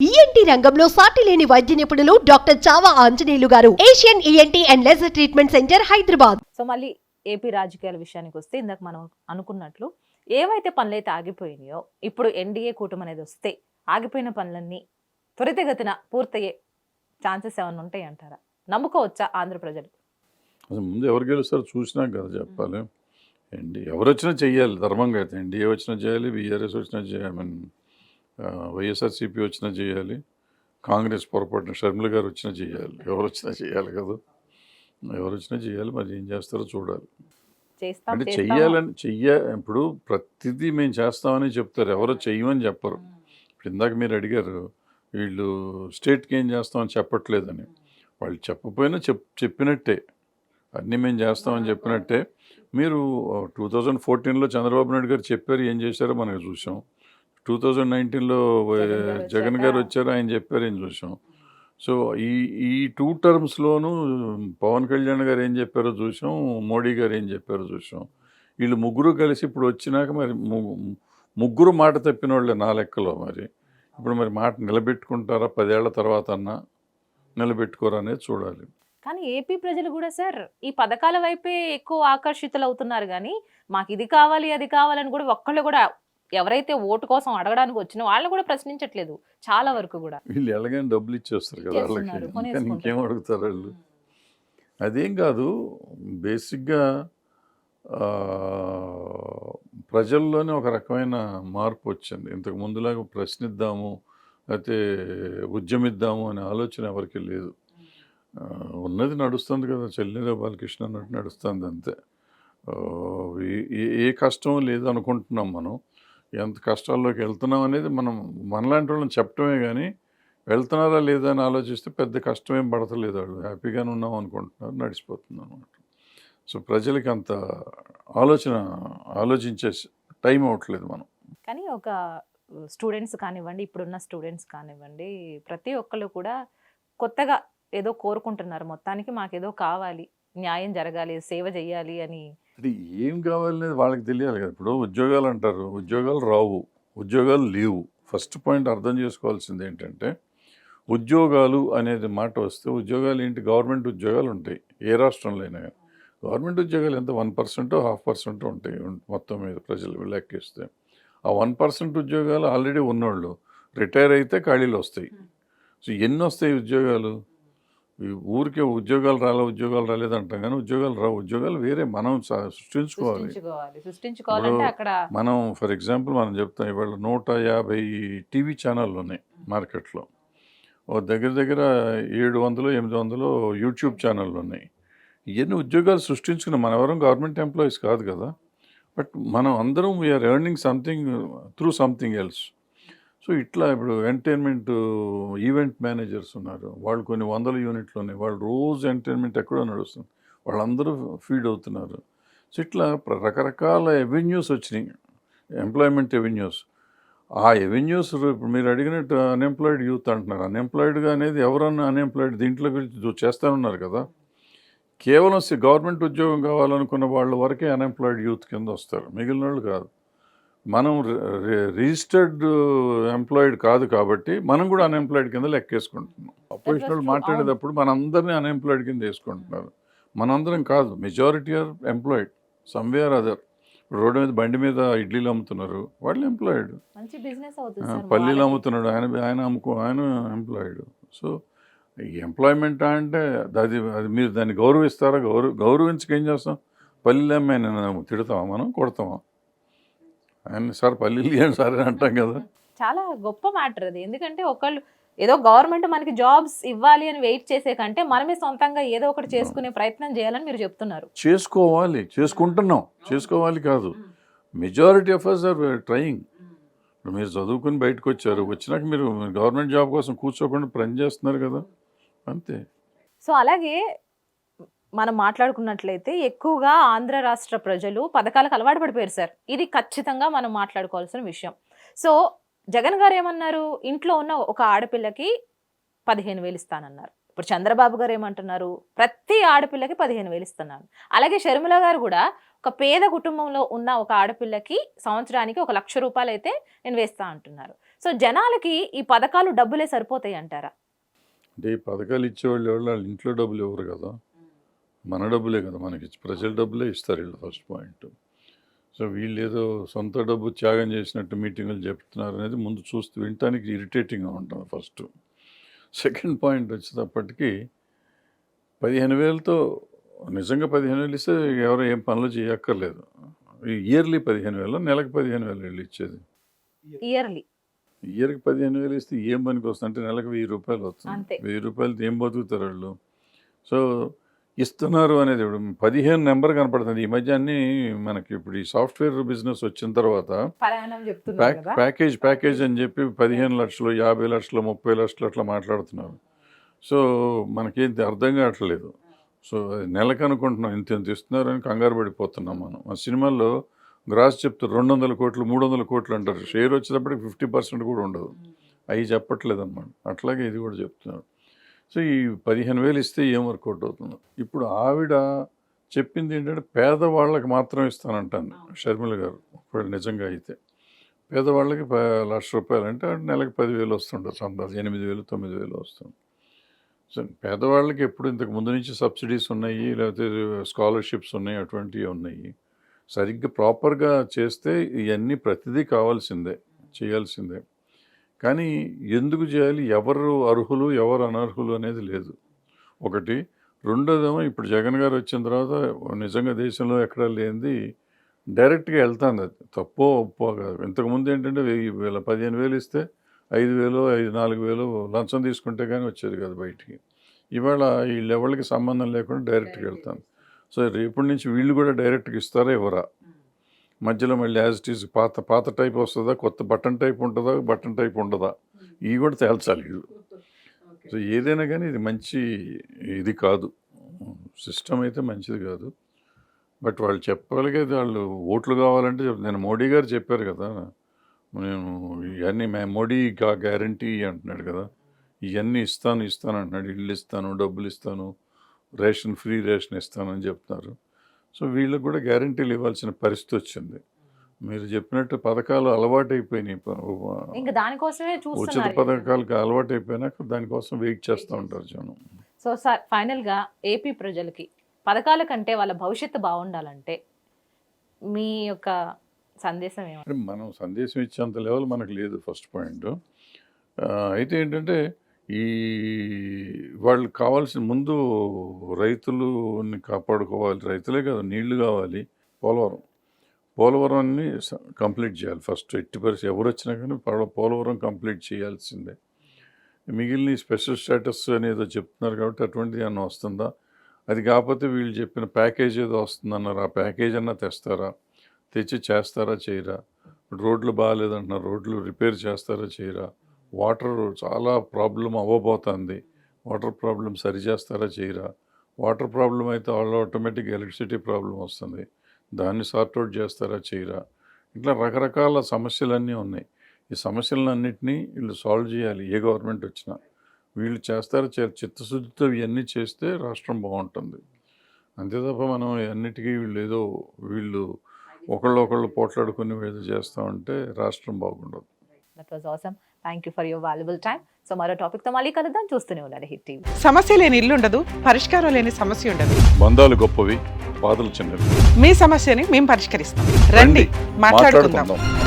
ENT రంగంలో సాటి లేని వైద్య నిపుణులు doctor Chava Anjaneyulu garu. Asian ENT and laser treatment centre Hyderabad so మళ్ళీ ఏపీ రాజకీయాల విషయానికి వస్తే ఇందాక మనం అనుకున్నట్లు ఏవైతే పనులైతే ఆగిపోయినాయో ఇప్పుడు ఎన్డీఏ కూటమి అనేది వస్తే ఆగిపోయిన పనులన్నీ త్వరితగతిన పూర్తయ్యే ఛాన్సెస్ ఏమైనా ఉంటాయి అంటారా? నమ్ముకోవచ్చా ఆంధ్ర ప్రజలు? అసలు ముందు ఎవరు గెలుస్తారో చూసినాక కదా చెప్పాలి. ఎన్డీ ఎవరు వచ్చినా చెయ్యాలి ధర్మంగా అయితే ఎన్డీఏ వచ్చినా చేయాలి బీఆర్ఎస్ వచ్చినా చేయాలి. ఐ మీన్ వైఎస్ఆర్సీపీ వచ్చినా చేయాలి కాంగ్రెస్ పొరపాటున షర్మిల గారు వచ్చినా చేయాలి. ఎవరు వచ్చినా చేయాలి కదా. ఎవరు వచ్చినా చేయాలి మరి ఏం చేస్తారో చూడాలి. అంటే. చెయ్యాలని చెయ్య ఇప్పుడు ప్రతిదీ మేము చేస్తామని చెప్తారు. ఎవరో చెయ్యమని చెప్పరు. ఇప్పుడు ఇందాక మీరు అడిగారు వీళ్ళు స్టేట్కి ఏం చేస్తామని చెప్పట్లేదని. వాళ్ళు చెప్పకపోయినా చెప్ చెప్పినట్టే. అన్నీ మేము చేస్తామని చెప్పినట్టే. మీరు టూ థౌజండ్ ఫోర్టీన్లో చంద్రబాబు నాయుడు గారు చెప్పారు ఏం చేశారో మనం చూసాం. టూ థౌజండ్ నైన్టీన్లో జగన్ గారు వచ్చారు ఆయన చెప్పారు ఏం చూసాం. సో ఈ ఈ టూ టర్మ్స్లోనూ పవన్ కళ్యాణ్ గారు ఏం చెప్పారో చూసాం మోడీ గారు ఏం చెప్పారో చూసాం. వీళ్ళు ముగ్గురు కలిసి ఇప్పుడు వచ్చినాక మరి ముగ్గురు మాట తప్పిన వాళ్ళే నా లెక్కలో మరి. ఇప్పుడు మరి మాట నిలబెట్టుకుంటారా పదేళ్ళ తర్వాత అన్నా నిలబెట్టుకోరా అనేది చూడాలి. కానీ ఏపీ ప్రజలు కూడా సార్ ఈ పథకాల వైపే ఎక్కువ ఆకర్షితులు అవుతున్నారు కానీ మాకు ఇది కావాలి అది కావాలని కూడా ఒక్కళ్ళు కూడా ఎవరైతే ఓటు కోసం అడగడానికి వచ్చినా వాళ్ళు కూడా ప్రశ్నించట్లేదు చాలా వరకు కూడా. వీళ్ళు ఎలాగైనా డబ్బులు ఇచ్చేస్తారు కదా వాళ్ళకి. ఇంకా అడుగుతారు వాళ్ళు? అదేం కాదు బేసిక్గా ప్రజల్లోనే ఒక రకమైన మార్పు వచ్చింది. ఇంతకు ముందులాగా ప్రశ్నిద్దాము లేకపోతే ఉద్యమిద్దాము అనే ఆలోచన ఎవరికి లేదు. ఉన్నది నడుస్తుంది కదా చెల్లెల బాలకృష్ణ అన్నట్టు నడుస్తుంది అంతే. ఏ కష్టం లేదు అనుకుంటున్నాం మనం. ఎంత కష్టాల్లోకి వెళ్తున్నాం అనేది మనం మనలాంటి వాళ్ళని చెప్పటమే కానీ వెళ్తున్నారా లేదా అని ఆలోచిస్తే పెద్ద కష్టమేం పడతలేదు వాళ్ళు. హ్యాపీగానే ఉన్నాం అనుకుంటున్నారు నడిచిపోతుంది అనమాట సో ప్రజలకి అంత ఆలోచన ఆలోచించే టైం అవ్వట్లేదు మనం. కానీ ఒక స్టూడెంట్స్ కానివ్వండి ఇప్పుడున్న స్టూడెంట్స్ కానివ్వండి ప్రతి ఒక్కళ్ళు కూడా కొత్తగా ఏదో కోరుకుంటున్నారు. మొత్తానికి మాకేదో కావాలి న్యాయం జరగాలి సేవ చేయాలి అని అది ఏం కావాలనేది వాళ్ళకి తెలియాలి కదా. ఇప్పుడు ఉద్యోగాలు అంటారు. ఉద్యోగాలు రావు. ఉద్యోగాలు లేవు. ఫస్ట్ పాయింట్ అర్థం చేసుకోవాల్సింది ఏంటంటే ఉద్యోగాలు అనేది మాట వస్తే ఉద్యోగాలు ఏంటి? గవర్నమెంట్ ఉద్యోగాలు ఉంటాయి. ఏ రాష్ట్రంలో అయినా కానీ. గవర్నమెంట్ ఉద్యోగాలు ఎంత? వన్ పర్సెంట్ హాఫ్ పర్సెంట్ ఉంటాయి మొత్తం మీద ప్రజలు లెక్కిస్తే. ఆ వన్ పర్సెంట్ ఉద్యోగాలు ఆల్రెడీ ఉన్నోళ్ళు రిటైర్ అయితే ఖాళీలు వస్తాయి. సో ఎన్ని వస్తాయి ఉద్యోగాలు? ఊరికే ఉద్యోగాలు రాలే ఉద్యోగాలు రాలేదు అంటాం కానీ ఉద్యోగాలు రావు ఉద్యోగాలు వేరే మనం సృష్టించుకోవాలి. మనం ఫర్ ఎగ్జాంపుల్ మనం చెప్తాం ఇవాళ నూట యాభై టీవీ ఛానళ్ళు ఉన్నాయి మార్కెట్లో. ఓ దగ్గర దగ్గర ఏడు వందలు ఎనిమిది వందలు యూట్యూబ్ ఛానళ్ళు ఉన్నాయి. ఇవన్నీ ఉద్యోగాలు సృష్టించుకున్నాం మన ఎవరం గవర్నమెంట్ ఎంప్లాయీస్ కాదు కదా. బట్ మనం అందరం we are earning something through something else so ఇట్లా ఇప్పుడు ఎంటర్టైన్మెంట్ ఈవెంట్ మేనేజర్స్ ఉన్నారు. వాళ్ళు కొన్ని వందల యూనిట్లు ఉన్నాయి వాళ్ళు రోజు ఎంటర్టైన్మెంట్ ఎక్కడో నడుస్తుంది. వాళ్ళందరూ ఫీడ్ అవుతున్నారు. సో ఇట్లా రకరకాల ఎవెన్యూస్ వచ్చినాయి. Employment avenues. ఆ ఎవెన్యూస్ ఇప్పుడు మీరు అడిగినట్టు అన్ఎంప్లాయిడ్ యూత్ అంటున్నారు. అన్ఎంప్లాయిడ్గా అనేది ఎవరన్నా అన్ఎంప్లాయిడ్ దీంట్లో గురించి చేస్తానన్నారు కదా. కేవలం సి- గవర్నమెంట్ ఉద్యోగం కావాలనుకున్న వాళ్ళ వరకే అన్ఎంప్లాయిడ్ యూత్ కింద వస్తారు. మిగిలిన వాళ్ళు కాదు. మనం రిజిస్టర్డ్ ఎంప్లాయిడ్ కాదు కాబట్టి మనం కూడా అన్ఎంప్లాయిడ్ కింద లెక్కేసుకుంటున్నాం అపోజిషన్. మాట్లాడేటప్పుడు మనందరినీ అన్ఎంప్లాయిడ్ కింద వేసుకుంటున్నారు. మనందరం కాదు majority are employed somewhere other. Road మీద బండి మీద ఇడ్లీలు అమ్ముతున్నారు వాళ్ళు ఎంప్లాయిడ్. మంచి బిజినెస్ అవుతుంది ఆ, సార్ పల్లీలు. అమ్ముతున్నాడు ఆయన ఆయన అమ్ముకో ఆయన ఎంప్లాయిడ్. సో ఈ ఎంప్లాయ్మెంట్ అంటే అది అది మీరు దాన్ని గౌరవిస్తారా? గౌరవ గౌరవించక ఏం చేస్తాం? పల్లీలు అమ్మాయి తిడతామా మనం? కొడతామా ఆయన సార్ పల్లీలు సార్ అని అంటాం కదా. చాలా గొప్ప మ్యాటర్ అది. ఎందుకంటే ఒకళ్ళు ఏదో గవర్నమెంట్ మనకి జాబ్స్ ఇవ్వాలి అని వెయిట్ చేసే కంటే మనమే సొంతంగా ఏదో ఒకటి చేసుకునే ప్రయత్నం చేయాలని మీరు చెప్తున్నారు. చేసుకోవాలి చేసుకుంటున్నాం. చేసుకోవాలి కాదు. Majority of us are trying మీరు చదువుకుని బయటకు వచ్చారు. వచ్చినాక మీరు గవర్నమెంట్ జాబ్ కోసం కూర్చోకుండా పని చేస్తున్నారు కదా. అంతే. సో అలాగే మనం మాట్లాడుకున్నట్లయితే ఎక్కువగా ఆంధ్ర రాష్ట్ర ప్రజలు పథకాలకు అలవాటు పడిపోయారు సార్. ఇది ఖచ్చితంగా మనం మాట్లాడుకోవాల్సిన విషయం. సో జగన్ గారు ఏమన్నారు? ఇంట్లో ఉన్న ఒక ఆడపిల్లకి పదిహేను వేలు ఇస్తానన్నారు. ఇప్పుడు చంద్రబాబు గారు ఏమంటున్నారు? ప్రతి ఆడపిల్లకి పదిహేను వేలు ఇస్తున్నాను. అలాగే షర్మిల గారు కూడా ఒక పేద కుటుంబంలో ఉన్న ఒక ఆడపిల్లకి సంవత్సరానికి ఒక లక్ష రూపాయలు అయితే నేను వేస్తా అంటున్నారు. సో జనాలకి ఈ పథకాలు డబ్బులే సరిపోతాయి అంటారా? అంటే ఈ పథకాలు ఇచ్చేవాళ్ళు ఎవరు? వాళ్ళ ఇంట్లో డబ్బులు ఇవ్వరు కదా? మన డబ్బులే కదా మనకి ప్రజల డబ్బులే ఇస్తారు వీళ్ళు ఫస్ట్ పాయింట్ సో వీళ్ళు ఏదో సొంత డబ్బు త్యాగం చేసినట్టు మీటింగులు చెప్తున్నారు అనేది ముందు చూస్తూ వినటానికి ఇరిటేటింగ్గా ఉంటుంది ఫస్ట్ సెకండ్ పాయింట్ వచ్చేటప్పటికి పదిహేను వేలతో నిజంగా పదిహేను వేలు ఇస్తే ఎవరు ఏం పనులు చేయక్కర్లేదు. ఇయర్లీ పదిహేను వేలు నెలకు పదిహేను వేలు వీళ్ళు ఇచ్చేది. ఇయర్లీ ఇయర్కి పదిహేను వేలు ఇస్తే ఏం పనికి వస్తుంది? అంటే నెలకు వెయ్యి రూపాయలు. వస్తుంది. వెయ్యి రూపాయలతో ఏం బతుకుతారు వాళ్ళు? సో ఇస్తున్నారు అనేది ఇప్పుడు పదిహేను నెంబర్ కనపడుతుంది. ఈ మధ్య అన్ని మనకి ఇప్పుడు ఈ సాఫ్ట్వేర్ బిజినెస్ వచ్చిన తర్వాత ప్యాకేజ్ ప్యాకేజ్ అని చెప్పి పదిహేను లక్షలు యాభై లక్షలు ముప్పై లక్షలు అట్లా మాట్లాడుతున్నారు. సో మనకేం అర్థం కావట్లేదు. సో అది నెలకు అనుకుంటున్నాం ఇంత ఇంత ఇస్తున్నారు అని కంగారు పడిపోతున్నాం మనం. ఆ సినిమాల్లో గ్రాస్ చెప్తారు రెండు వందల కోట్లు మూడు వందల కోట్లు అంటారు. షేర్ వచ్చేటప్పటికి ఫిఫ్టీ పర్సెంట్ కూడా ఉండదు. అవి చెప్పట్లేదు అనమాట అట్లాగే ఇది కూడా చెప్తున్నారు. సో ఈ పదిహేను వేలు ఇస్తే ఏం వర్కౌట్ అవుతుంది? ఇప్పుడు ఆవిడ చెప్పింది ఏంటంటే పేదవాళ్ళకి మాత్రం ఇస్తానంటాను షర్మిల గారు ఒకవేళ నిజంగా అయితే. పేదవాళ్ళకి లక్ష రూపాయలు అంటే నెలకు పదివేలు వస్తుంటుంది సంపాదన ఎనిమిది వేలు తొమ్మిది వేలు వస్తుంది. సో పేదవాళ్ళకి ఎప్పుడు ఇంతకు ముందు నుంచి సబ్సిడీస్ ఉన్నాయి లేకపోతే స్కాలర్షిప్స్ ఉన్నాయి అటువంటివి ఉన్నాయి. సరిగ్గా ప్రాపర్గా చేస్తే ఇవన్నీ ప్రతిదీ కావాల్సిందే చేయాల్సిందే. కానీ ఎందుకు చేయాలి? ఎవరు అర్హులు ఎవరు అనర్హులు అనేది లేదు. ఒకటి. రెండోదేమో ఇప్పుడు జగన్ గారు వచ్చిన తర్వాత నిజంగా దేశంలో ఎక్కడా లేనిది డైరెక్ట్గా వెళ్తాను అది. తప్పో ఒప్పో కాదు. ఇంతకుముందు ఏంటంటే వెయ్యి వేల పదిహేను వేలు ఇస్తే ఐదు వేలు ఐదు నాలుగు వేలు లంచం తీసుకుంటే కానీ వచ్చేది కాదు బయటికి. ఇవాళ వీళ్ళు ఎవరికి సంబంధం లేకుండా డైరెక్ట్గా వెళ్తాను సో రేపటి నుంచి వీళ్ళు కూడా డైరెక్ట్గా ఇస్తారా ఇవ్వరా? మధ్యలో మళ్ళీ యాజ్ ఇట్ ఈస్ పాత పాత టైప్ వస్తుందా కొత్త బటన్ టైప్ ఉంటుందా బటన్ టైప్ ఉండదా? ఇవి కూడా తేల్చాలి సో ఏదైనా కానీ ఇది మంచి ఇది కాదు. సిస్టమ్ అయితే మంచిది కాదు. బట్ వాళ్ళు చెప్పాలి కదా వాళ్ళు ఓట్లు కావాలంటే నేను మోడీ గారు చెప్పారు కదా నేను ఇవన్నీ మే- మోడీ గా గ్యారంటీ అంటున్నాడు కదా ఇవన్నీ ఇస్తాను ఇస్తాను అంటున్నాడు ఇల్లు ఇస్తాను డబ్బులు ఇస్తాను రేషన్ ఫ్రీ రేషన్ ఇస్తాను అని చెప్తున్నారు. సో వీళ్ళకి కూడా గ్యారంటీలు ఇవ్వాల్సిన పరిస్థితి వచ్చింది. మీరు చెప్పినట్టు పథకాలు ఇంకా దానికోసమే ఉచిత పథకాలకు అలవాటైపోయినాక దానికోసం వెయిట్ చేస్తూ ఉంటారు జనం. సో సార్ ఫైనల్గా ఏపీ ప్రజలకి పథకాల కంటే వాళ్ళ భవిష్యత్తు బాగుండాలంటే మీ యొక్క సందేశం ఏమంటారు అంటే మనం సందేశం ఇచ్చేంత లెవెల్ మనకు లేదు ఫస్ట్ పాయింట్. అయితే ఏంటంటే ఈ వాళ్ళు కావాల్సిన ముందు రైతులని కాపాడుకోవాలి. రైతులే కాదు నీళ్ళు కావాలి. పోలవరం. పోలవరాన్ని స- కంప్లీట్ చేయాలి. ఫస్ట్ ఎట్టి పరిస్థితి ఎవరు వచ్చినా కానీ పో- పోలవరం కంప్లీట్ చేయాల్సిందే. మిగిలిన స్పెషల్ స్టేటస్ అనేదో చెప్తున్నారు కాబట్టి అటువంటిది ఏమన్నా వస్తుందా? అది కాకపోతే వీళ్ళు చెప్పిన ప్యాకేజ్ ఏదో వస్తుందన్నారు. ఆ ప్యాకేజ్ అన్నా తెస్తారా? తెచ్చి చేస్తారా చేయరా? రోడ్లు బాగాలేదంటున్నారు. రోడ్లు రిపేర్ చేస్తారా చేయరా? వాటర్ చాలా ప్రాబ్లం అవ్వబోతుంది. వాటర్ ప్రాబ్లం సరి చేస్తారా చేయరా? వాటర్ ప్రాబ్లం అయితే వాళ్ళు ఆటోమేటిక్ ఎలక్ట్రిసిటీ ప్రాబ్లం వస్తుంది. దాన్ని సార్ట్అవుట్ చేస్తారా చేయరా? ఇట్లా రకరకాల సమస్యలన్నీ ఉన్నాయి. ఈ సమస్యలన్నింటినీ వీళ్ళు సాల్వ్ చేయాలి ఏ గవర్నమెంట్ వచ్చినా. వీళ్ళు చేస్తారా చే- చిత్తశుద్ధితో ఇవన్నీ చేస్తే రాష్ట్రం బాగుంటుంది. అంతే తప్ప మనం అన్నిటికీ వీళ్ళు ఏదో వీళ్ళు ఒకళ్ళు ఒకళ్ళు పోట్లాడుకుని ఏదో చేస్తామంటే రాష్ట్రం బాగుండదు. That was awesome thank you for your valuable time so మరో టాపిక్తో మళ్ళీ కలుద్దాం. చూస్తూనే ఉన్నారు హిట్ టీవీ సమస్య లేని ఇల్లు ఉండదు పరిష్కారం లేని సమస్య ఉండదు. బంధాలు గొప్పవి బాధలు చిన్నవి. మీ సమస్యని మేము పరిష్కరిస్తాం. రండి మాట్లాడుకుందాం. మాట్లాడుకుందాం.